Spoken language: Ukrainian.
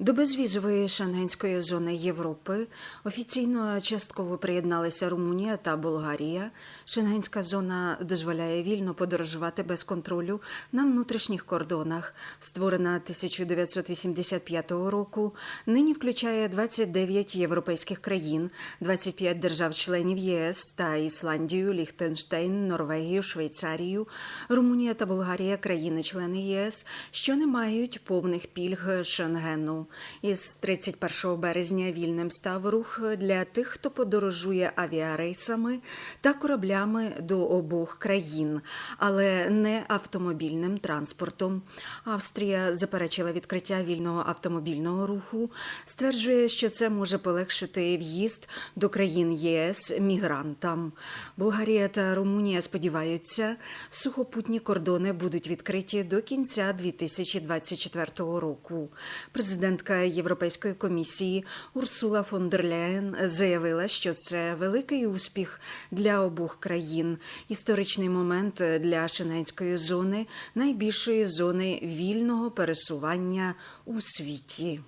До безвізової шенгенської зони Європи офіційно частково приєдналися Румунія та Болгарія. Шенгенська зона дозволяє вільно подорожувати без контролю на внутрішніх кордонах. Створена 1985 року. Нині включає 29 європейських країн, 25 держав-членів ЄС та Ісландію, Ліхтенштейн, Норвегію, Швейцарію. Румунія та Болгарія країни-члени ЄС, що не мають повних пільг Шенгену. Із 31 березня вільним став рух для тих, хто подорожує авіарейсами та кораблями до обох країн, але не автомобільним транспортом. Австрія заперечила відкриття вільного автомобільного руху, стверджує, що це може полегшити в'їзд до країн ЄС мігрантам. Болгарія та Румунія сподіваються, сухопутні кордони будуть відкриті до кінця 2024 року. Президентка Європейської комісії Урсула фон дер Ляєн заявила, що це великий успіх для обох країн, історичний момент для Шенгенської зони, найбільшої зони вільного пересування у світі.